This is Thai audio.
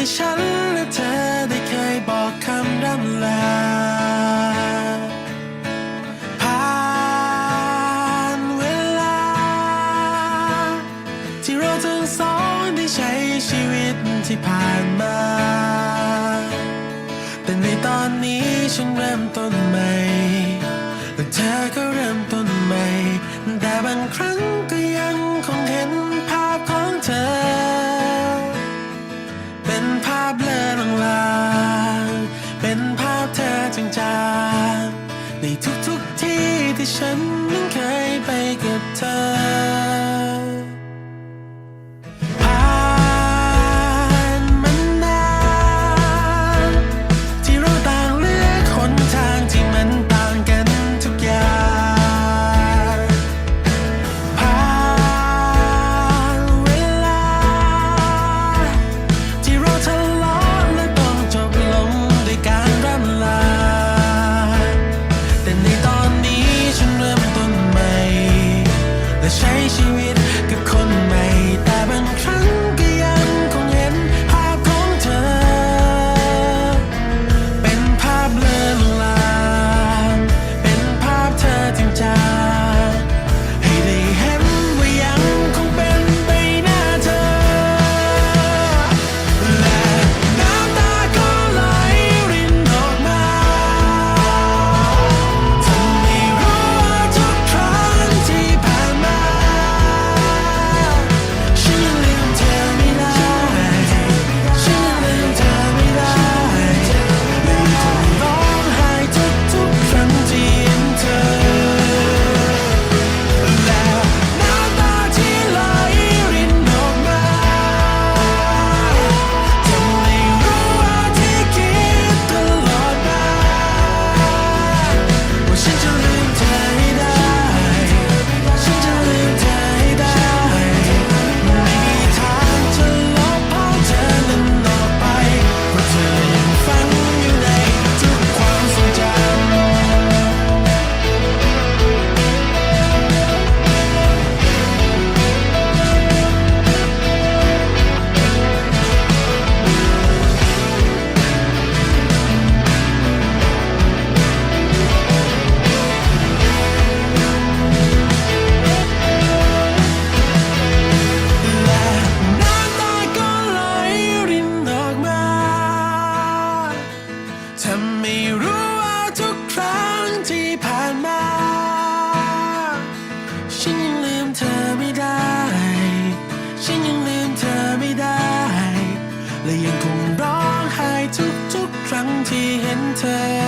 ที่ฉันและเธอได้เคยบอกคำร่ำลา ผ่านเวลา ที่เราทั้งสองได้ใช้ชีวิตที่ผ่านมา แต่ในตอนนี้ฉันเริ่มต้นใหม่และเธอก็เริ่มต้นใหม่ แต่บางครั้งก็ ทุกทุกที่ที่ฉันนั้นเคยไปกับเธอ 谁ช้ ทำไม่รู้ว่าทุกครั้งที่ผ่านมา ฉันยังลืมเธอไม่ได้ ฉันยังลืมเธอไม่ได้ และยังคงร้องไห้ทุกๆ ครั้งที่เห็นเธอ